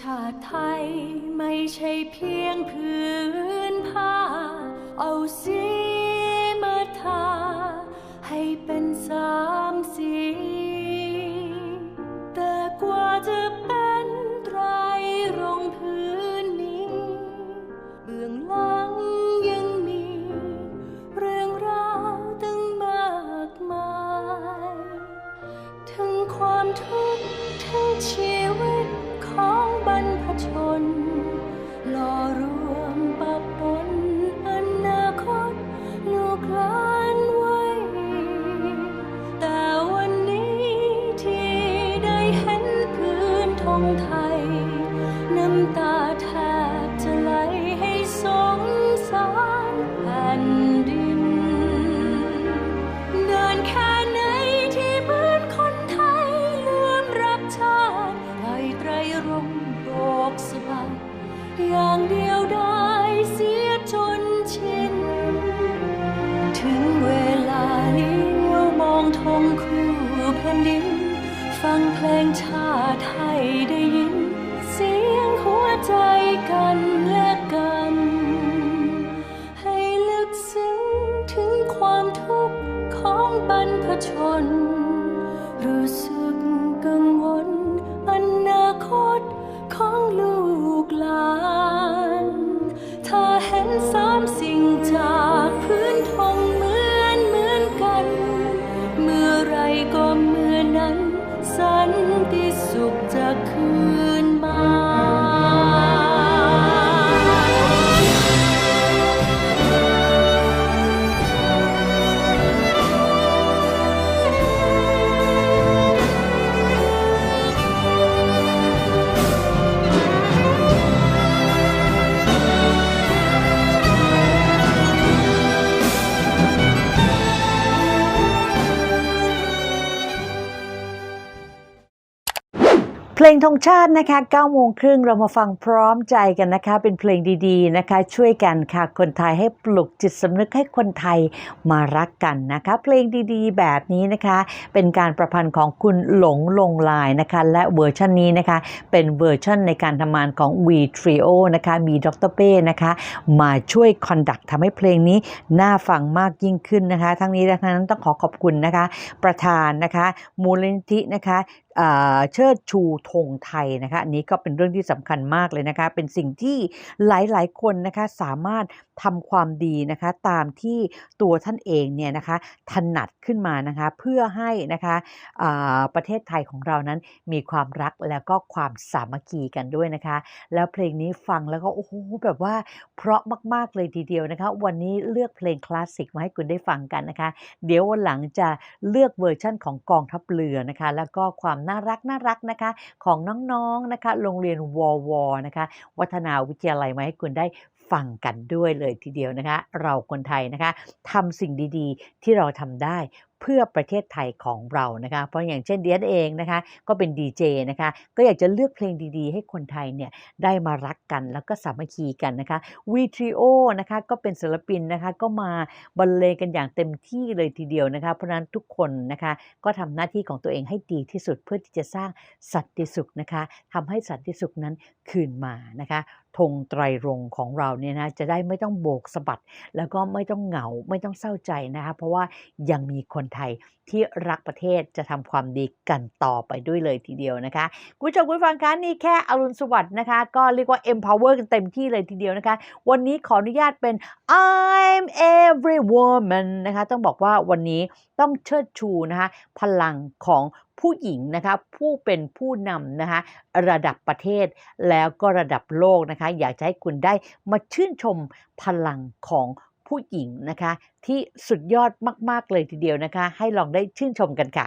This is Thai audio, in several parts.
ชาติไทยไม่ใช่เพียงพื้นผ้า เอาสีมาทาให้เป็นสา สันติสุขจะคืน งธงชาตินะคะ9โมงครึ่งเรามาฟังพร้อมใจกันนะคะ เป็นเพลงดีๆนะคะ ช่วยกันค่ะคนไทยให้ปลุกจิตสำนึกให้คนไทยมารักกันนะคะ เพลงดีๆ แบบนี้นะคะ เป็นการประพันธ์ของคุณหลงลงลายนะคะ และเวอร์ชันนี้นะคะ เป็นเวอร์ชันในการทำงานของ V Trio นะคะ มีดรเป้นะคะ มาช่วยคอนดักทำให้เพลงนี้น่าฟังมากยิ่งขึ้นนะคะ ทั้งนี้และทั้งนั้นต้องขอขอบคุณนะคะ ประธานนะคะ มูลนิธินะคะเชิดชูธงไทยนะคะอันนี้ก็เป็นเรื่องที่สำคัญมากเลยนะคะ เป็นสิ่งที่หลายๆ คนนะคะสามารถ ทำความดีนะคะตามที่ตัวท่านเองเนี่ยนะคะถนัดขึ้นมานะคะเพื่อให้นะคะประเทศไทยของเรานั้นมีความรักแล้วก็ความสามัคคีกันด้วยนะคะ แล้วเพลงนี้ฟังแล้วก็โอ้โหแบบว่าเพราะมาก ๆ เลยทีเดียวนะคะ วันนี้เลือกเพลงคลาสสิกมาให้คุณได้ฟังกันนะคะ เดี๋ยววันหลังจะเลือกเวอร์ชั่นของกองทัพเรือนะคะ แล้วก็ความน่ารักน่ารักนะคะของน้องๆนะคะ โรงเรียนวอวนะคะ วัฒนาวิทยาลัยมาให้คุณได้ ฟังกันด้วยเลยทีเดียวนะคะ เราคนไทยนะคะทำสิ่งดีๆ ที่เราทำได้ เพื่อประเทศไทยของเรานะคะ เพราะอย่างเช่นเดียนเองนะคะ ก็เป็นดีเจนะคะ ก็อยากจะเลือกเพลงดีๆ ให้คนไทยเนี่ยได้มารักกันแล้วก็สามัคคีกันนะคะวีทริโอนะคะก็เป็นศิลปินนะคะก็มาบรรเลงกันอย่างเต็มที่เลยทีเดียวนะคะ เพราะนั้นทุกคนนะคะก็ทำหน้าที่ของตัวเองให้ดีที่สุดเพื่อที่จะสร้างสันติสุขนะคะทำให้สันติสุขนั้นคืนมานะคะธงไตรรงของเราเนี่ยนะจะได้ไม่ต้องโบกสะบัด แล้วก็ไม่ต้องเหงาไม่ต้องเศร้าใจนะคะเพราะว่ายังมีคนไทยที่รักประเทศจะทำความดีกันต่อไปด้วยเลยทีเดียวนะคะคุณผู้ชมคุณผู้ฟังคะนี่แค่อรุณสวัสดิ์นะคะ ก็เรียกว่า empower กันเต็มที่เลยทีเดียวนะคะ วันนี้ขออนุญาตเป็น I'm every woman นะคะ ต้องบอกว่าวันนี้ต้องเชิดชูนะคะ พลังของผู้หญิงนะคะผู้เป็นผู้นำนะคะระดับประเทศแล้วก็ระดับโลกนะคะ อยากจะให้คุณได้มาชื่นชมพลังของ ผู้หญิงนะคะ ที่สุดยอดมาก ๆ เลยทีเดียวนะคะ ให้ลองได้ชื่นชมกันค่ะ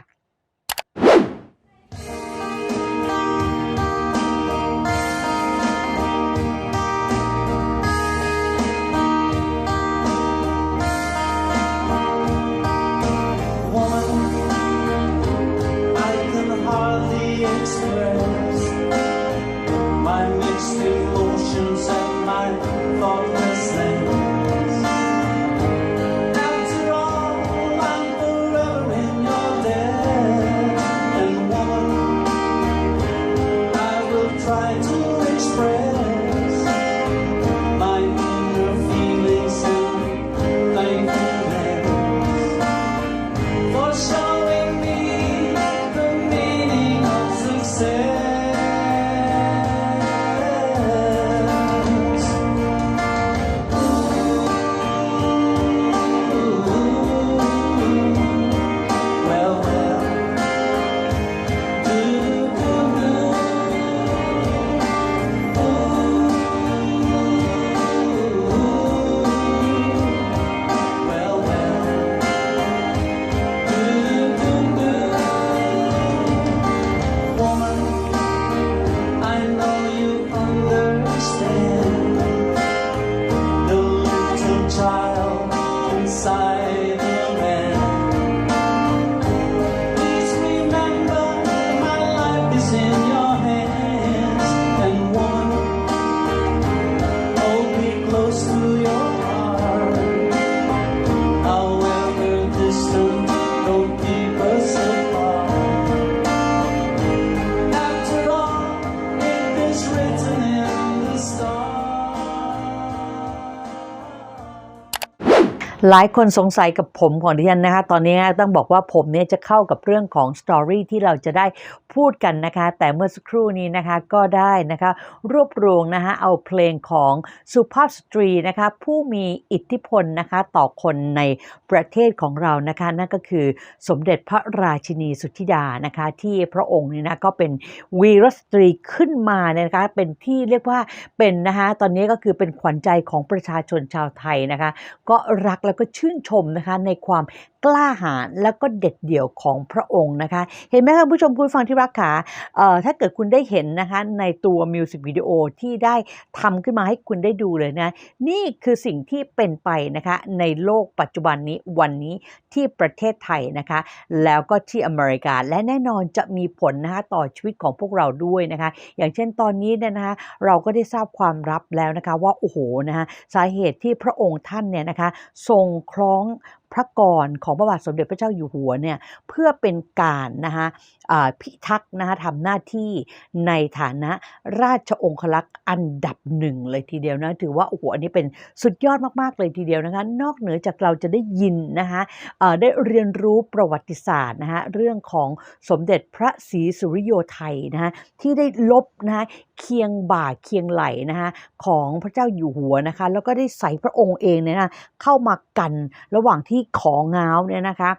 หลายคนสงสัยกับผมของดิฉันนะคะ ตอนนี้ต้องบอกว่าผมเนี่ยจะเข้ากับเรื่องของสตอรี่ที่เราจะได้พูดกันนะคะ แต่เมื่อสักครู่นี้นะคะก็ได้นะคะ รวบรวมนะคะเอาเพลงของสุภาพสตรีนะคะ ผู้มีอิทธิพลนะคะ ต่อคนในประเทศของเรานะคะ นั่นก็คือสมเด็จพระราชินีสุทธิดานะคะ ที่พระองค์เนี่ยนะก็เป็นวีรสตรีขึ้นมาเนี่ยนะคะ เป็นที่เรียกว่าเป็นนะคะ ตอนนี้ก็คือเป็นขวัญใจของประชาชนชาวไทยนะคะ ก็รักแล้แล้วก็ชื่นชมนะคะในความ กล้าหาญแล้วก็เด็ดเดี่ยวของพระองค์นะคะ เห็นไหมคะผู้ชมคุณฟังที่รักขาเอ่อถ้าเกิดคุณได้เห็นนะคะในตัวมิวสิกวิดีโอที่ได้ทำขึ้นมาให้คุณได้ดูเลยนะ นี่คือสิ่งที่เป็นไปนะคะในโลกปัจจุบันนี้วันนี้ที่ประเทศไทยนะคะ แล้วก็ที่อเมริกาและแน่นอนจะมีผลนะคะต่อชีวิตของพวกเราด้วยนะคะ อย่างเช่นตอนนี้เนี่ยนะคะเราก็ได้ทราบความลับแล้วนะคะว่าโอ้โหนะคะสาเหตุที่พระองค์ท่านเนี่ยนะคะทรงคล้อง พระกรของพระบาทสมเด็จพระเจ้าอยู่หัวเนี่ยเพื่อเป็นการนะคะพิทักษ์นะคะทำหน้าที่ในฐานะราชองครักษ์อันดับหนึ่งเลยทีเดียวนะถือว่าโอ้โหอันนี้เป็นสุดยอดมากๆเลยทีเดียวนะคะนอกเหนือจากเราจะได้ยินนะคะได้เรียนรู้ประวัติศาสตร์นะคะเรื่องของสมเด็จพระศรีสุริโยไทยนะคะที่ได้ลบนะคะเคียงบ่าเคียงไหลนะคะของพระเจ้าอยู่หัวนะคะแล้วก็ได้ใส่พระองค์เองเนี่ยนะเข้ามากันระหว่างที่ของ้าวเนี่ยนะคะ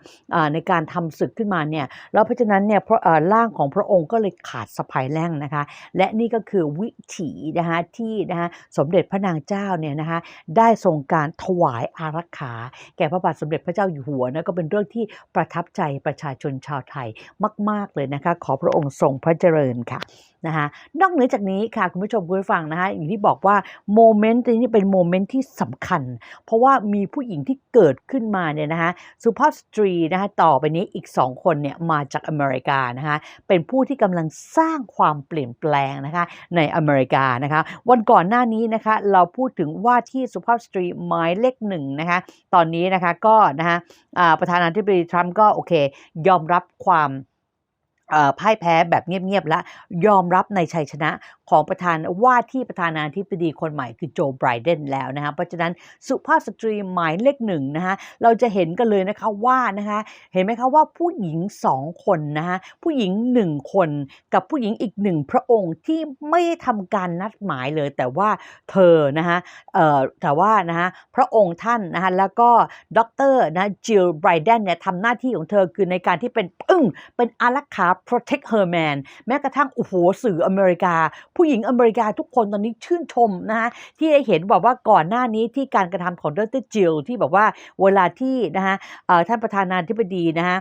ในการทำศึกขึ้นมาเนี่ยแล้วเพราะฉะนั้นเนี่ยพระร่างของพระองค์ก็เลยขาดสะพายแล่งนะคะ และนี่ก็คือวิถีนะคะที่นะคะสมเด็จพระนางเจ้าเนี่ยนะคะได้ทรงการถวายอารักขาแก่พระบาทสมเด็จพระเจ้าอยู่หัวนะก็เป็นเรื่องที่ประทับใจประชาชนชาวไทยมาก ๆเลยนะคะ ขอพระองค์ทรงพระเจริญค่ะนะคะนอกเหนือจากนี้ค่ะคุณผู้ชมคุณผู้ฟังนะคะอย่างที่บอกว่าโมเมนต์นี้เป็นโมเมนต์ที่สำคัญ เพราะว่ามีผู้หญิงที่เกิดขึ้นมาเนี่ยนะคะสุภาพสตรีนะคะต่อไปนี้อีกสองคนเนี่ยมาจากอเมริกานะคะเป็นผู้ที่กำลังสร้างความเปลี่ยนแปลงนะคะในอเมริกานะคะวันก่อนหน้านี้นะคะเราพูดถึงว่าที่สุภาพสตรีหมายเลขหนึ่งนะคะตอนนี้นะคะก็นะคะประธานาธิบดีทรัมป์ก็โอเค ยอมรับความพ่ายแพ้แบบเงียบๆและยอมรับในชัยชนะ ของประธานว่าที่ประธานาธิบดีคนใหม่คือโจไบรเดนแล้วนะคะเพราะฉะนั้นสุภาพสตรีหมายเลขหนึ่งนะคะเราจะเห็นกันเลยนะคะว่านะคะเห็นไหมคะว่าผู้หญิงสองคนนะคะผู้หญิงหนึ่งคนกับผู้หญิงอีกหนึ่งพระองค์ที่ไม่ทำการนัดหมายเลย แต่ว่าเธอนะคะเอ่อแต่ว่านะคะพระองค์ท่านนะคะแล้วก็ดรนะจิลไบรเดนเนี่ยทำหน้าที่ของเธอคือในการที่เป็นปึ้งเป็นอารักขา protect her man แม้กระทั่งโอ้โหสื่ออเมริกาผูู้หญิงอเมริกาทุกคนตอนนี้ชื่นชมนะคะที่ได้เห็นบอกว่าก่อนหน้านี้ที่การกระทำของดรจิลที่แบบว่าเวลาที่นะคะท่านประธานาธิบดีนะคะ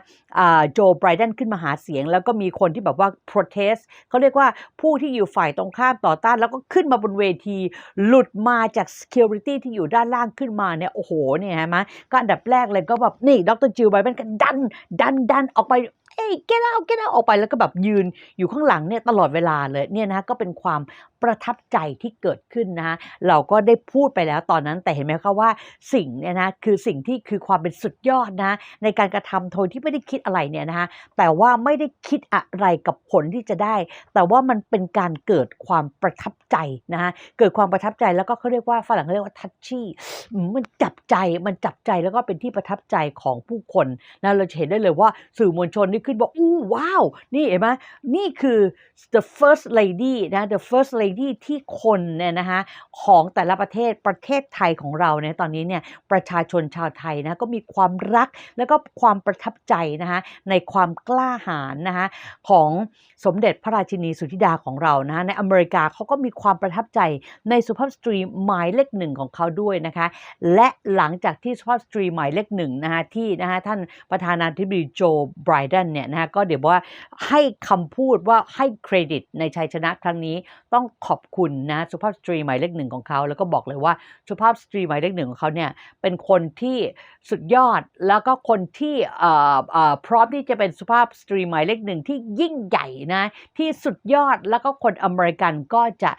โจไบรเดนขึ้นมาหาเสียง แล้วก็มีคนที่แบบว่า protest เขาเรียกว่าผู้ที่อยู่ฝ่ายตรงข้ามต่อต้าน แล้วก็ขึ้นมาบนเวที หลุดมาจาก security ที่อยู่ด้านล่างขึ้นมาเนี่ยโอ้โหเนี่ยฮะมะก็อันดับแรกเลยก็แบบนี่ดรจิลไบรเดนก็ดันดันดันออกไป เอ้ย get out get out ออกไปแล้วก็แบบยืนอยู่ข้างหลังเนี่ยตลอดเวลาเลยเนี่ยนะก็เป็นความ ประทับใจที่เกิดขึ้นนะเราก็ได้พูดไปแล้วตอนนั้นแต่เห็นไหมคะว่าสิ่งเนี่ยนะคือสิ่งที่คือความเป็นสุดยอดนะในการกระทำโดยที่ไม่ได้คิดอะไรเนี่ยนะคะแต่ว่าไม่ได้คิดอะไรกับผลที่จะได้ แต่ว่ามันเป็นการเกิดความประทับใจนะคะเกิดความประทับใจแล้วก็เขาเรียกว่าฝรั่งเขาเรียกว่าทัชชี่มันจับใจมันจับใจแล้วก็เป็นที่ประทับใจของผู้คนนะเราจะเห็นได้เลยว่าสื่อมวลชนนี่ขึ้นบอกอู้ว้าว นี่เห็นไหมนี่คือ the first lady นะ the first lady ที่คนเนี่ยนะคะของแต่ละประเทศประเทศไทยของเราเนี่ยตอนนี้เนี่ยประชาชนชาวไทยนะก็มีความรักแล้วก็ความประทับใจนะคะในความกล้าหาญนะคะของสมเด็จพระราชินีสุธิดาของเรานะคะในอเมริกาเขาก็มีความประทับใจในสุภาพสตรีหมายเลขหนึ่งของเขาด้วยนะคะและหลังจากที่สุภาพสตรีหมายเลขหนึ่งนะคะที่นะคะท่านประธานาธิบดีโจไบรเดนเนี่ยนะคะก็เดี๋ยวว่าให้คำพูดว่าให้เครดิตในชัยชนะครั้งนี้ต้องขอบคุณนะสุภาพสตรีหมายเลขหนึ่งของเขา แล้วก็บอกเลยว่าสุภาพสตรีหมายเลขหนึ่งของเขาเนี่ยเป็นคนที่สุดยอดแล้วก็คนที่พร้อมที่จะเป็นสุภาพสตรีหมายเลขหนึ่งที่ยิ่งใหญ่นะที่สุดยอดแล้วก็คนอเมริกันก็จะ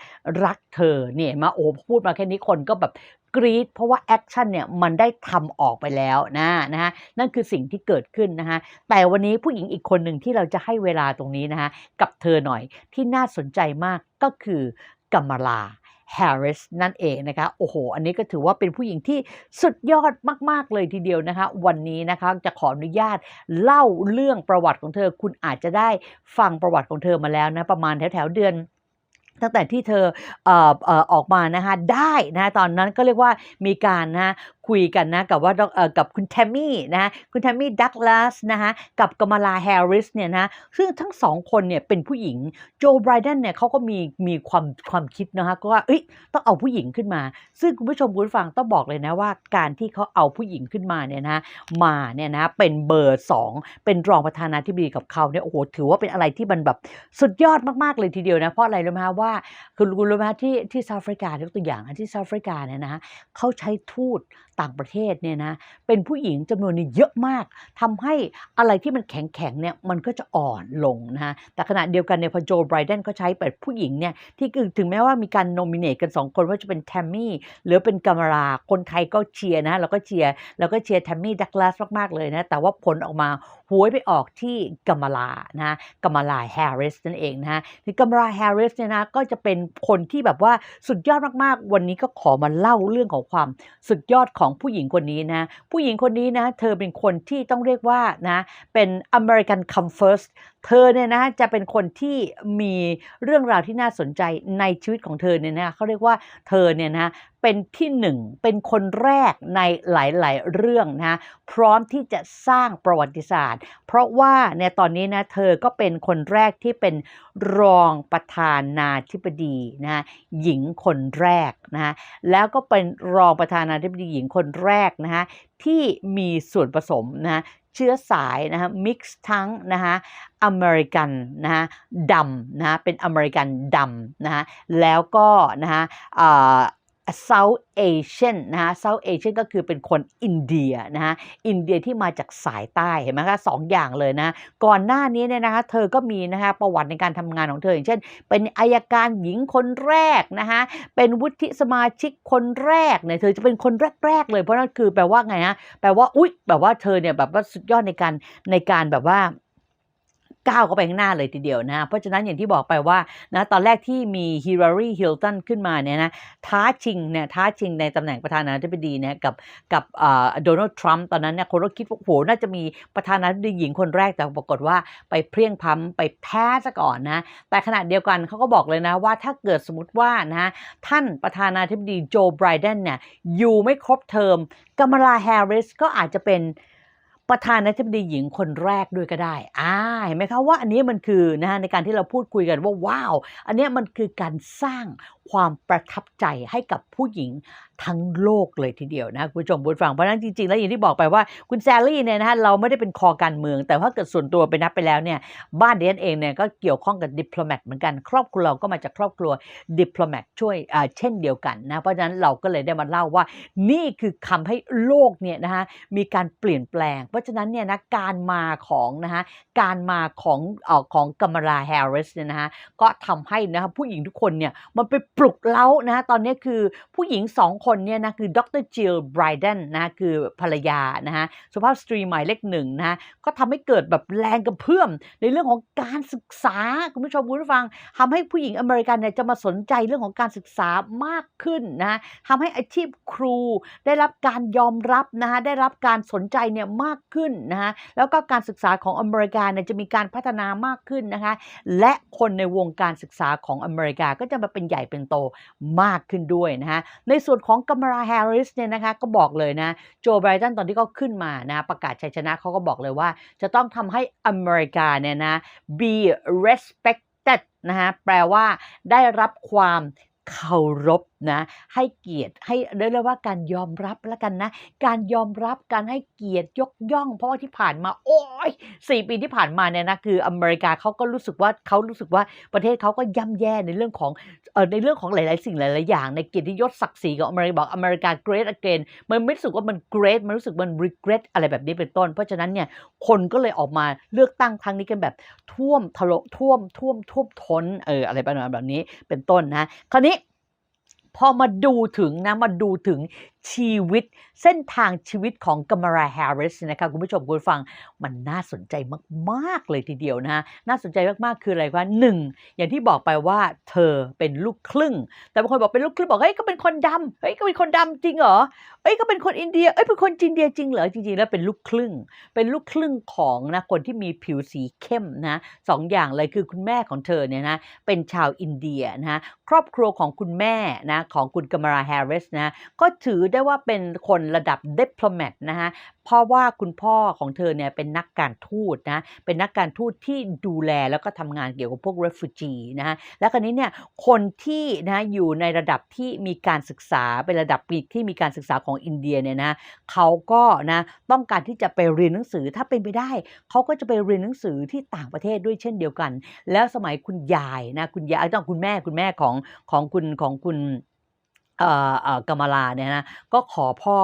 รักเธอเนี่ยมาโอ้พูดมาแค่นี้คนก็แบบ กรี๊ดเพราะว่าแอคชั่นเนี่ยมันได้ทำออกไปแล้วนะนะฮะนั่นคือสิ่งที่เกิดขึ้นนะฮะแต่วันนี้ผู้หญิงอีกคนหนึ่งที่เราจะให้เวลาตรงนี้นะฮะกับเธอหน่อยที่น่าสนใจมากก็คือกัมมาลา Harris นั่นเองนะคะโอ้โห อันนี้ก็ถือว่าเป็นผู้หญิงที่สุดยอดมาก ๆ เลยทีเดียวนะคะ วันนี้นะคะจะขออนุญาตเล่าเรื่องประวัติของเธอ คุณอาจจะได้ฟังประวัติของเธอมาแล้วนะ ประมาณแถว ๆ เดือน ตั้งแต่ที่เธอเอ่อเอ่อออกมานะคะได้นะตอนนั้นก็เรียกว่ามีการนะคุยกันนะกับว่ากับคุณแทมมี่นะคุณแทมมี่ดักลาสนะคะกับกมลาแฮร์ริสเนี่ยนะซึ่งทั้งสองคนเนี่ยเป็นผู้หญิงโจไบรเดนเนี่ยเขาก็มีมีความความคิดนะคะก็ว่าเอ้ยต้องเอาผู้หญิงขึ้นมา ซึ่งคุณผู้ชมคุณฟังต้องบอกเลยนะว่าการที่เขาเอาผู้หญิงขึ้นมาเนี่ยนะมาเนี่ยนะเป็นเบอร์ 2 เป็นรองประธานาธิบดีกับเขาเนี่ยโอ้โหถือว่าเป็นอะไรที่มันแบบสุดยอดมากๆเลยทีเดียวนะเพราะอะไรรู้ไหมคะว่าคือคุณรู้ไหมคะที่ที่ซาท์แอฟริกายกตัวอย่างนที่ซาท์แอฟริกาเนี่ยนะเขาใช้ทูตต่างประเทศเนี่ยนะเป็นผู้หญิงจำนวนนี่เยอะมากทำให้อะไรที่มันแข็งๆเนี่ยมันก็จะอ่อนลงนะแต่ขณะเดียวกันเนี่ยพอโจไบรเดนก็ใช้แบบผู้หญิงเนี่ยที่คือถึงแม้ว่ามีการโนมิเนตกันสองคนว่าจะเป็นแทมมี่หรือเป็นกามราคนไทยก็เชียร์นะแล้วก็เชียร์แล้วก็เชียร์แทมมี่ดักลาสมากๆเลยนะแต่ว่าผลออกมาหวยไปออกที่กามลานะกามลาแฮร์ริสนั่นเองนะฮะคือกำราแฮร์ริสเนี่ยนะก็จะเป็นคนที่แบบว่าสุดยอดมากๆ วันนี้ก็ขอมาเล่าเรื่องของความสุดยอดของผู้หญิงคนนี้นะ ผู้หญิงคนนี้นะ เธอเป็นคนที่ต้องเรียกว่านะ เป็น American Come First เธอเนี่ยนะจะเป็นคนที่มีเรื่องราวที่น่าสนใจในชีวิตของเธอเนี่ยนะเขาเรียกว่าเธอเนี่ยนะ เป็นที่หนึ่งเป็นคนแรกในหลาย ๆ เรื่องนะพร้อมที่จะสร้างประวัติศาสตร์ เพราะว่าในตอนนี้นะเธอก็เป็นคนแรกที่เป็นรองประธานาธิบดีนะหญิงคนแรกนะแล้วก็เป็นรองประธานาธิบดีหญิงคนแรกนะที่มีส่วนผสมนะเชื้อสายนะฮะมิกซ์ทั้งนะฮะอเมริกันนะฮะดำนะะเป็นอเมริกันดำนะฮะแล้วก็นะฮะ South Asian นะฮะ South Asian ก็คือเป็นคนอินเดียนะฮะ อินเดียที่มาจากสายใต้เห็นไหมคะสองอย่างเลยนะ ก่อนหน้านี้เนี่ยนะคะเธอก็มีนะคะประวัติในการทำงานของเธออย่างเช่น เป็นอายการหญิงคนแรกนะคะเป็นวุฒิสมาชิกคนแรกเนี่ยเธอจะเป็นคนแรก ๆ เลยเพราะนั่นคือแปลว่าไงนะแปลว่าอุ๊ยแบบว่าเธอเนี่ยแบบว่าสุดยอดในการในการแบบว่า ก้าวเข้าไปข้างหน้าเลยทีเดียวนะเพราะฉะนั้นอย่างที่บอกไปว่านะตอนแรกที่มีฮิลลารีฮิลตันขึ้นมาเนี่ยนะท้าชิงเนี่ยท้าชิงในตำแหน่งประธานาธิบดีเนี่ยกับกับโดนัลด์ทรัมป์ตอนนั้นเนี่ยคนก็คิดว่าโอ้โหน่าจะมีประธานาธิบดีหญิงคนแรกแต่ปรากฏว่าไปเพลียงพล้ำไปแพ้ซะก่อนนะแต่ขณะเดียวกันเขาก็บอกเลยนะว่าถ้าเกิดสมมติว่านะท่านประธานาธิบดีโจไบรเดนเนี่ยอยู่ไม่ครบเทอมกามลาแฮร์ริสก็อาจจะเป็น ประธานาธิบดีหญิงคนแรกด้วยก็ได้ อ่า เห็นไหมคะว่าอันนี้มันคือนะฮะในการที่เราพูดคุยกันว่าว้าว อันนี้มันคือการสร้างความประทับใจให้กับผู้หญิงทั้งโลกเลยทีเดียวนะคุณผู้ชมผู้ฟังเพราะนั้นจริงๆ แล้วอย่างที่บอกไปว่าคุณแซลลี่เนี่ยนะฮะเราไม่ได้เป็นคอการเมือง แต่ว่าเกิดส่วนตัวไปนับไปแล้วเนี่ยบ้านเดนเองเนี่ยก็เกี่ยวข้องกับดิปโลแมตเหมือนกันครอบครัวเราก็มาจากครอบครัวดิปโลแมตช่วยอ่าเช่นเดียวกันนะเพราะฉะนั้นเราก็เลยได้มาเล่าว่า นี่คือคำให้โลกเนี่ยนะฮะมีการเปลี่ยนแปลง เพราะฉะนั้นเนี่ยนะการมาของนะฮะการมาของเอ่อของกัมราแฮร์ริสเนี่ยนะฮะก็ทำให้นะฮะผู้หญิงทุกคนเนี่ยมันไปปลุกเล้านะตอนนี้คือผู้หญิงสองคนเนี่ยนะคือดรจิลไบรเดนนะคือภรรยานะฮะสุภาพสตรีหมายเลขหนึ่งนะก็ทำให้เกิดแบบแรงกระเพื่อม ในเรื่องของการศึกษา คุณผู้ชมคุณผู้ฟังทำให้ผู้หญิงอเมริกันเนี่ยจะมาสนใจเรื่องของการศึกษามากขึ้นนะทำให้อาชีพครูได้รับการยอมรับนะคะได้รับการสนใจเนี่ยมากขึ้นนะคะแล้วก็การศึกษาของอเมริกาเนี่ยจะมีการพัฒนามากขึ้นนะคะและคนในวงการศึกษาของอเมริกาก็จะมาเป็นใหญ่เป็นโตมากขึ้นด้วยนะคะในส่วนของกัมราแฮร์ริสเนี่ยนะคะก็บอกเลยนะโจไบรตันตอนที่เขาขึ้นมานะประกาศชัยชนะเขาก็บอกเลยว่า จะต้องทำให้อเมริกาเนี่ยนะ be respected นะฮะแปลว่าได้รับความเคารพ นะให้เกียรติให้เรียกว่าการยอมรับแล้วกันนะ การยอมรับการให้เกียรติยกย่อง เพราะว่าที่ผ่านมา โอ้ยสี่ปีที่ผ่านมาเนี่ยนะคืออเมริกาเขาก็รู้สึกว่าเขารู้สึกว่าประเทศเขาก็ย่ำแย่ในเรื่องของเออในเรื่องของหลาย ๆ สิ่งหลาย ๆ อย่าง ในเกียรติยศศักดิ์ศรีของอเมริกาบอกอเมริกา great again มันไม่รู้สึกว่ามัน great มันรู้สึกมัน regret อะไรแบบนี้เป็นต้น เพราะฉะนั้นเนี่ยคนก็เลยออกมาเลือกตั้งครั้งนี้กันแบบท่วมทะลท่วมท่วมท่วมท้นเอออะไรประมาณแบบนี้เป็นต้นนะคราวนี้ พอมาดูถึงนะมาดูถึง ชีวิตเส้นทางชีวิตของกัมราแฮร์ริสนะคะคุณผู้ชมคุณฟังมันน่าสนใจมาก ๆ เลยทีเดียวนะฮะน่าสนใจมาก ๆ คืออะไรว่าหนึ่งอย่างที่บอกไปว่าเธอเป็นลูกครึ่ง แต่บางคนบอกเป็นลูกครึ่งบอกเฮ้ยก็เป็นคนดำเฮ้ยก็เป็นคนดำจริงเหรอเอ้ยก็เป็นคนอินเดียเอ้ยเป็นคนจีนเดียจริงเหรอจริง ๆ แล้วเป็นลูกครึ่ง เป็นลูกครึ่งของนะคนที่มีผิวสีเข้มนะสองอย่างเลยคือคุณแม่ของเธอเนี่ยนะเป็นชาวอินเดียนะฮะครอบครัวของคุณแม่นะของคุณกัมราแฮร์ริสนะก็ถือได้ว่าเป็นคนระดับดิปโลแมตนะฮะเพราะว่าคุณพ่อของเธอเนี่ยเป็นนักการทูตนะเป็นนักการทูตที่ดูแลแล้วก็ทำงานเกี่ยวกับพวก refugee นะฮะแล้วคราวนี้เนี่ยคนที่นะอยู่ในระดับที่มีการศึกษาเป็นระดับที่มีการศึกษาของอินเดียเนี่ยนะเขาก็นะต้องการที่จะไปเรียนหนังสือถ้าเป็นไปได้ เขาก็จะไปเรียนหนังสือที่ต่างประเทศด้วยเช่นเดียวกัน แล้วสมัยคุณยายนะคุณยายต้องคุณแม่คุณแม่ของของคุณของคุณ เออเออกำมลาเนี่ยนะก็ขอพ่อ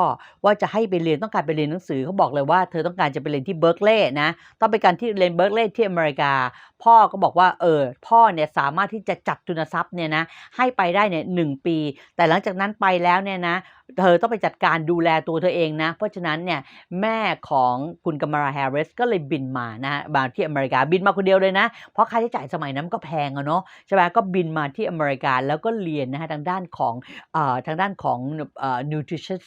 ว่าจะให้ไปเรียนต้องการไปเรียนหนังสือเขาบอกเลยว่าเธอต้องการจะไปเรียนที่เบิร์กเลย์นะต้องไปการที่เรียนเบิร์กเลย์ที่อเมริกาพ่อก็บอกว่าเออพ่อเนี่ยสามารถที่จะจัดทุนทรัพย์เนี่ยนะให้ไปได้เนี่ยหนึ่งปี แต่หลังจากนั้นไปแล้วเนี่ยนะเธอต้องไปจัดการดูแลตัวเธอเองนะ เพราะฉะนั้นเนี่ยแม่ของคุณกัมราแฮร์ริสก็เลยบินมานะฮะมาที่อเมริกาบินมาคนเดียวเลยนะ เพราะค่าใช้จ่ายสมัยนั้นมันก็แพงอะเนาะใช่ไหมก็บินมาที่อเมริกาแล้วก็เรียนนะฮะทางด้านของเอ่อทางด้านของเอ่อ nutritious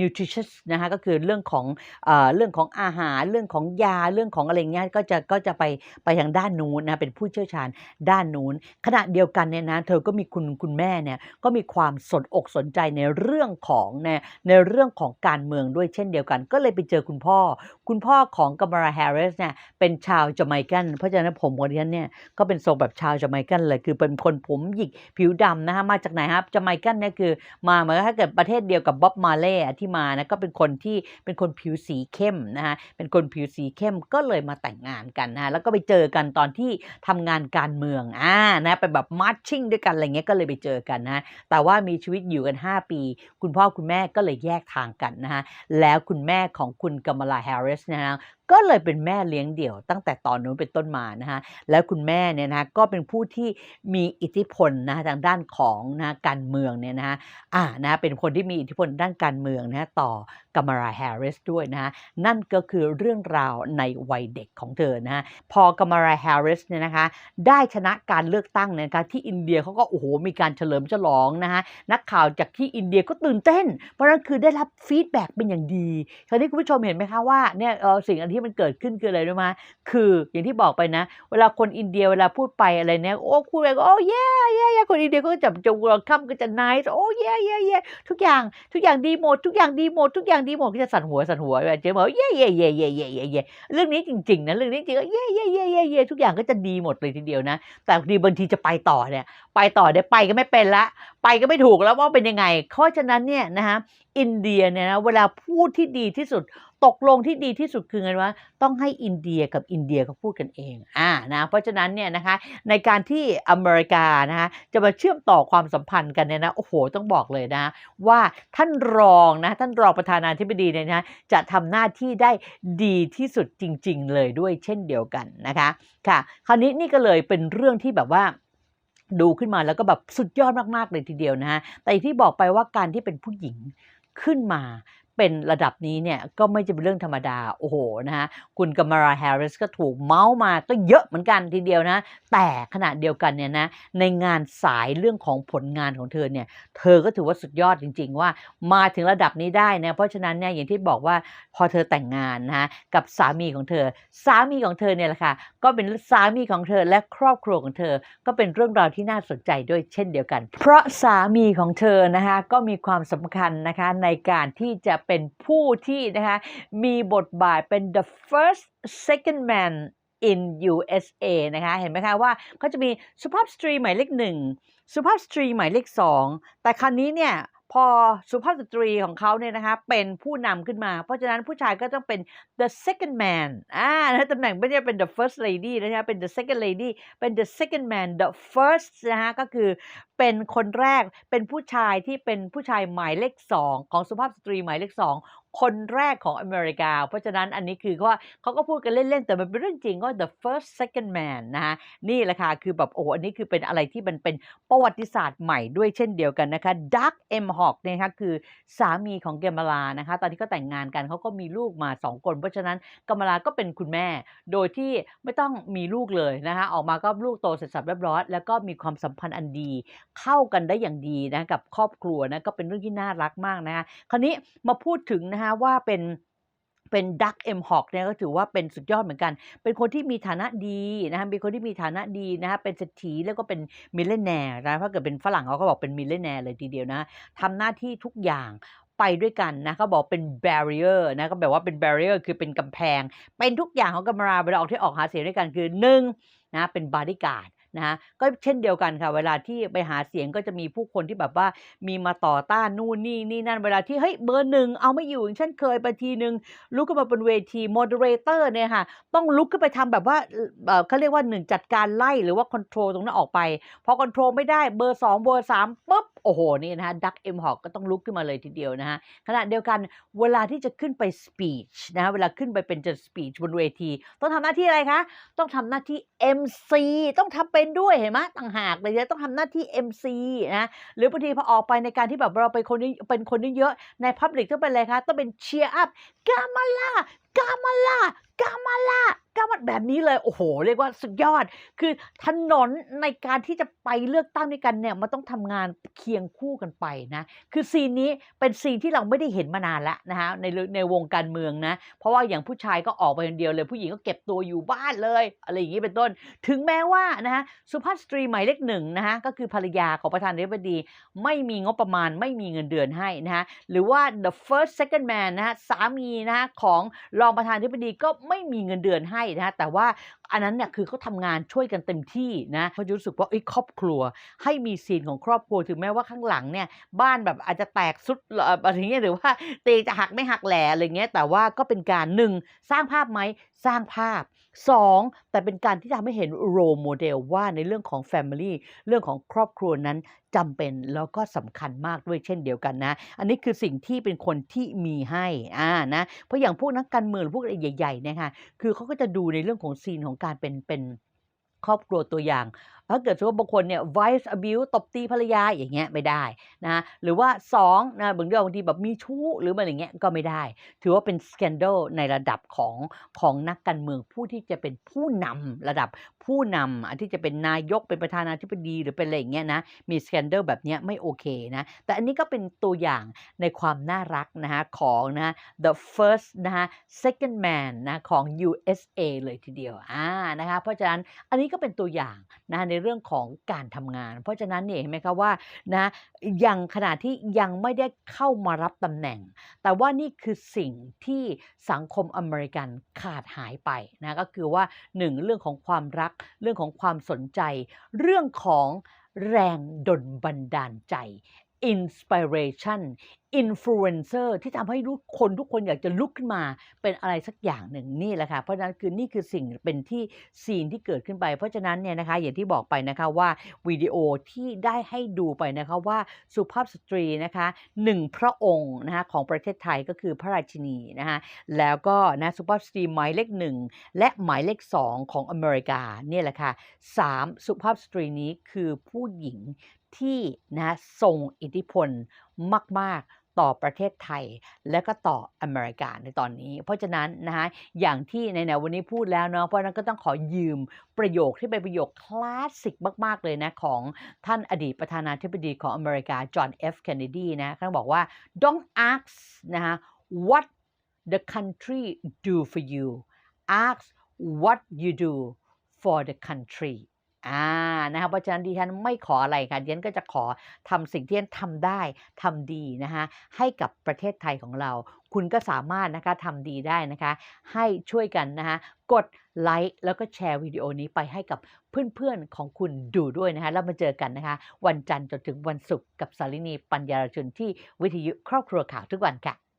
nutritious นะฮะก็คือเรื่องของเอ่อเรื่องของอาหารเรื่องของยาเรื่องของอะไรเงี้ยก็จะก็จะไปไปทางด้านนู้นนะเป็นผู้เชี่ยวชาญด้านนู้นขณะเดียวกันเนี่ยนะเธอก็มีคุณคุณแม่เนี่ยก็มีความสนอกสนใจในเรื่องของในในเรื่องของการเมืองด้วยเช่นเดียวกัน ก็เลยไปเจอคุณพ่อ คุณพ่อของกัมราแฮร์ริสเนี่ยเป็นชาวจาไมกัน เพราะฉะนั้นผมของดิฉันเนี่ยก็เป็นทรงแบบชาวจาไมกันเลย คือเป็นคนผมหยิกผิวดำนะฮะมาจากไหนครับจาไมกันเนี่ยคือมาเหมือนถ้าเกิดประเทศเดียวกับบ๊อบมาเล่ที่มานะก็เป็นคนที่เป็นคนผิวสีเข้มนะฮะเป็นคนผิวสีเข้มก็เลยมาแต่งงานกันนะฮะแล้วก็ไปเจอกันตอนที่ทำงานการเมืองอ่านะไปแบบมาร์ชชิ่งด้วยกันอะไรเงี้ยก็เลยไปเจอกันนะแต่ว่ามีชีวิตอยู่กัน 5 ปี คุณพ่อคุณแม่ก็เลยแยกทางกันนะฮะแล้วคุณแม่ของคุณกัมลาแฮร์ริสนะฮะ ก็เลยเป็นแม่เลี้ยงเดี่ยว ตั้งแต่ตอนนู้นเป็นต้นมานะฮะแล้วคุณแม่เนี่ยนะก็เป็นผู้ที่มีอิทธิพลนะทางด้านของนะการเมืองเนี่ยนะฮะอ่านะเป็นคนที่มีอิทธิพลด้านการเมืองนะต่อกัมราแฮร์ริสด้วยนะฮะนั่นก็คือเรื่องราวในวัยเด็กของเธอนะฮะพอกัมราแฮร์ริสเนี่ยนะคะได้ชนะการเลือกตั้งเนี่ยนะคะที่อินเดียเขาก็โอ้โหมีการเฉลิมฉลองนะฮะนักข่าวจากที่อินเดียก็ตื่นเต้น เพราะนั่นคือได้รับฟีดแบ็กเป็นอย่างดีคราวนี้คุณผู้ชมเห็นไหมคะว่าเนี่ยสิ่งอันที่มันเกิดขึ้นคืออะไรรู้ไหมคืออย่างที่บอกไปนะ เวลาคนอินเดียเวลาพูดไปอะไรเนี่ยโอ้พูดไปก็โอ้เย่เย่เย่คนอินเดียก็จะจะวอลคัมก็จะน c e โอ้เย่เย่เย่ทุกอย่างทุกอย่างดีหมดทุกอย่างดีหมดทุกอย่างดีหมดก็จะสั่นหัวสั่นหัวแบบเจ๊บอกเย่เย่เย่เย่เย่เย่เย่เรื่องนี้จริงๆนะเรื่องนี้จริงก็เย่เย่เย่เย่เย่ทุกอย่างก็จะดีหมดเลยทีเดียวนะ แต่บางทีบางทีจะไปต่อเนี่ย ไปต่อเนี่ยวไปก็ไม่เป็นละ ไปก็ไม่ถูกแล้วว่าเป็นยังไงเพราะฉะนั้นเนี่ยนะฮะอินเดียเนี่ยนะเวลาพูดที่ดีที่สุด ตกลงที่ดีที่สุดคือไงวะต้องให้อินเดียกับอินเดียเขาพูดกันเองอ่านะเพราะฉะนั้นเนี่ยนะคะในการที่อเมริกานะคะจะมาเชื่อมต่อความสัมพันธ์กันเนี่ยนะโอ้โหต้องบอกเลยนะว่าท่านรองนะท่านรองประธานาธิบดีเนี่ยนะจะทำหน้าที่ได้ดีที่สุดจริง ๆ เลยด้วยเช่นเดียวกันนะคะค่ะ คราวนี้นี่ก็เลยเป็นเรื่องที่แบบว่าดูขึ้นมาแล้วก็แบบสุดยอดมาก ๆ เลยทีเดียวนะฮะ แต่อย่างที่บอกไปว่าการที่เป็นผู้หญิงขึ้นมา เป็นระดับนี้เนี่ยก็ไม่จะเป็นเรื่องธรรมดา โอ้โหนะฮะคุณกัมราแฮร์ริสก็ถูกเมาส์มาก็เยอะเหมือนกันทีเดียวนะ แต่ขณะเดียวกันเนี่ยนะในงานสายเรื่องของผลงานของเธอเนี่ยเธอก็ถือว่าสุดยอดจริง ๆ ว่ามาถึงระดับนี้ได้นะเพราะฉะนั้นเนี่ยอย่างที่บอกว่าพอเธอแต่งงานนะฮะกับสามีของเธอ สามีของเธอเนี่ยแหละค่ะก็เป็นสามีของเธอและครอบครัวของเธอ ก็เป็นเรื่องราวที่น่าสนใจด้วยเช่นเดียวกัน เพราะสามีของเธอนะคะก็มีความสำคัญนะคะในการที่จะเป็นผู้ที่นะคะมีบทบาทเป็น the first second man in USA นะคะเห็นไหมคะว่าเขาจะมีสุภาพสตรีหมายเลขหนึ่งสุภาพสตรีหมายเลขสองแต่ครั้นี้เนี่ย พอสุภาพสตรีของเขาเนี่ยนะคะเป็นผู้นำขึ้นมา เพราะฉะนั้นผู้ชายก็ต้องเป็น the second man อ่านะตำแหน่งไม่ได้เป็น the first lady นะคะเป็น the second lady เป็น the second man the first นะคะก็คือเป็นคนแรกเป็นผู้ชายที่เป็นผู้ชายหมายเลขสองของสุภาพสตรีหมายเลขสอง คนแรกของอเมริกา เพราะฉะนั้นอันนี้คือว่าเขาก็พูดกันเล่น ๆ แต่มันเป็นเรื่องจริงว่า the first second man นะคะนี่แหละค่ะคือแบบโอ้อันนี้คือเป็นอะไรที่มันเป็นประวัติศาสตร์ใหม่ด้วยเช่นเดียวกันนะคะดักเอ็มฮอกเนี่ยนะคะคือสามีของเกมมาลานะคะ ตอนที่ก็แต่งงานกันเขาก็มีลูกมา 2 คน เพราะฉะนั้นกมลาก็เป็นคุณแม่ โดยที่ไม่ต้องมีลูกเลยนะคะออกมาก็ลูกโตเสร็จสับเรียบร้อยแล้วก็มีความสัมพันธ์อันดี เข้ากันได้อย่างดีนะกับครอบครัวนะก็เป็นเรื่องที่น่ารักมากนะคะคราวนี้มาพูดถึงนะคะว่าเป็นเป็นดักเอ็มฮอกเนี่ยก็ถือว่าเป็นสุดยอดเหมือนกัน เป็นคนที่มีฐานะดีนะคะเป็นคนที่มีฐานะดีนะคะเป็นเศรษฐีแล้วก็เป็นมิลเลนแนร์นะถ้าเกิดเป็นฝรั่งเขาก็บอกเป็นมิลเลนแนร์เลยทีเดียวนะทำหน้าที่ทุกอย่างไปด้วยกันนะเขาบอกเป็น barrier นะก็แบบว่าเป็น barrier คือเป็นกำแพง เป็นทุกอย่างของกัมราเวลาออกที่ออกหาเสียงด้วยกันคือหนึ่งนะเป็นบ o d y g u a r d นะฮะก็เช่นเดียวกันค่ะ เวลาที่ไปหาเสียงก็จะมีผู้คนที่แบบว่ามีมาต่อต้านนู่นนี่นี่นั่นเวลาที่เฮ้ยเบอร์หนึ่งเอาไม่อยู่อย่างเช่นเคยไปทีหนึ่งลุกขึ้นมาบนเวที moderator เนี่ยค่ะต้องลุกขึ้นไปทำแบบว่าเขาเรียกว่าหนึ่งจัดการไล่หรือว่า control ตรงนั้นออกไปพอ control ไม่ได้เบอร์2เบอร์3ปุ๊บโอ้โหนี่นะฮะดักเอ็มฮอกก็ต้องลุกขึ้นมาเลยทีเดียวนะฮะขณะเดียวกันเวลาที่จะขึ้นไป speech นะฮะเวลาขึ้นไปเป็นจะ speech บนเวที ต้องทำหน้าที่อะไรคะต้องทำหน้าที่ MC ต้องทำเป็นด้วยเห็นไหมต่างหากเลยจะต้องทำหน้าที่ MC นะหรือบางทีพอออกไปในการที่แบบเราไปคนนี้เป็นคนเยอะในพับลิกต้องเป็นอะไรคะต้องเป็นเชียร์อัพกามาลา กามาลากามาลากามาแบบนี้เลย โอ้โห เรียกว่าสุดยอด คือถนนในการที่จะไปเลือกตั้งด้วยกันเนี่ยมันต้องทำงานเคียงคู่กันไปนะ คือซีนนี้เป็นซีนที่เราไม่ได้เห็นมานานแล้วนะฮะในในวงการเมืองนะ เพราะว่าอย่างผู้ชายก็ออกไปคนเดียวเลย ผู้หญิงก็เก็บตัวอยู่บ้านเลย อะไรอย่างนี้เป็นต้น ถึงแม้ว่านะฮะสุภาพสตรีหมายเลขหนึ่งนะฮะก็คือภรรยาของประธานาธิบดี ไม่มีงบประมาณไม่มีเงินเดือนให้นะฮะหรือว่า the first second man นะฮะสามีนะฮะของรองประธานาธิบดีก็ไม่มีเงินเดือนให้นะฮะแต่ว่า อันนั้นเนี่ยคือเขาทำงานช่วยกันเต็มที่นะเขาจะรู้สึกว่าเอ้ครอบครัว ให้มีซีนของครอบครัวถึงแม้ว่าข้างหลังเนี่ยบ้านแบบอาจจะแตกสุดอะไรอย่างเงี้ยหรือว่าเตจะหักไม่หักแหล่อะไรเงี้ยแต่ว่าก็เป็นการหนึ่งสร้างภาพไหมสร้างภาพสองแต่เป็นการที่ทำให้เห็นโรโมเดลว่าในเรื่องของ Family เรื่องของครอบครัวนั้นจำเป็นแล้วก็สำคัญมากด้วยเช่นเดียวกันนะ อันนี้คือสิ่งที่เป็นคนที่มีให้อ่านะเพราะอย่างพวกนักการเมืองพวกอะไรใหญ่ๆนะคะคือเขาก็จะดูในเรื่องของซีนของการเป็นเป็นครอบครัวตัวอย่าง ถ้าเกิดสมมติว่าบางคนเนี่ย vice abuse ตบตีภรรยาอย่างเงี้ยไม่ได้นะหรือว่า2นะบางเรื่องบางทีแบบมีชู้หรืออะไรเงี้ยก็ไม่ได้ ถือว่าเป็น scandal ในระดับของของนักการเมืองผู้ที่จะเป็นผู้นำระดับผู้นำที่จะเป็นนายกเป็นประธานาธิบดีหรือเป็นอะไรอย่างเงี้ยนะมี scandal แบบเนี้ยไม่โอเคนะแต่อันนี้ก็เป็นตัวอย่างในความน่ารักนะฮะของนะ the first นะฮะ second man นะของ USA เลยทีเดียวอ่านะคะเพราะฉะนั้นอันนี้ก็เป็นตัวอย่างนะในเรื่องของการทำงาน เพราะฉะนั้นเนี่ยเห็นไหมคะว่านะยังขณะที่ยังไม่ได้เข้ามารับตำแหน่ง แต่ว่านี่คือสิ่งที่สังคมอเมริกันขาดหายไปนะก็คือว่าหนึ่งเรื่องของความรัก เรื่องของความสนใจ เรื่องของแรงดลบันดาลใจ inspiration influencer ที่ทำให้ทุกคนทุกคนอยากจะลุกขึ้นมาเป็นอะไรสักอย่างหนึ่งนี่แหละค่ะ เพราะฉะนั้นคือนี่คือสิ่งเป็นที่ซีนที่เกิดขึ้นไป เพราะฉะนั้นเนี่ยนะคะอย่างที่บอกไปนะคะว่าวิดีโอที่ได้ให้ดูไปนะคะว่าสุภาพสตรีนะคะหนึ่งพระองค์นะคะของประเทศไทยก็คือพระราชินีนะคะแล้วก็นะสุภาพสตรีหมายเลขหนึ่งและหมายเลขสองของอเมริกาเนี่ยแหละค่ะสามสุภาพสตรีนี้คือผู้หญิง ที่นะทรงอิทธิพลมาก ๆต่อประเทศไทยและก็ต่ออเมริกาในตอนนี้ เพราะฉะนั้นนะคะอย่างที่ในแนววันนี้พูดแล้วเนาะเพราะฉะนั้นก็ต้องขอยืมประโยคที่เป็นประโยคคลาสสิกมาก ๆ เลยนะของท่านอดีตประธานาธิบดีของอเมริกาจอห์นเอฟเคนเนดีนะท่านบอกว่า don't ask นะคะ what the country do for you ask what you do for the country อ่านะคะเพราะฉะนั้นดิฉันไม่ขออะไรค่ะดิฉันก็จะขอทำสิ่งที่ดิฉันทำได้ทำดีนะคะให้กับประเทศไทยของเรา คุณก็สามารถนะคะทำดีได้นะคะ ให้ช่วยกันนะคะกดไลค์แล้วก็แชร์วิดีโอนี้ไปให้กับเพื่อนๆของคุณดูด้วยนะคะแล้วมาเจอกันนะคะ วันจันทร์จนถึงวันศุกร์กับสารินีปัญญารชุนที่วิทยุครอบครัวข่าวทุกวันค่ะ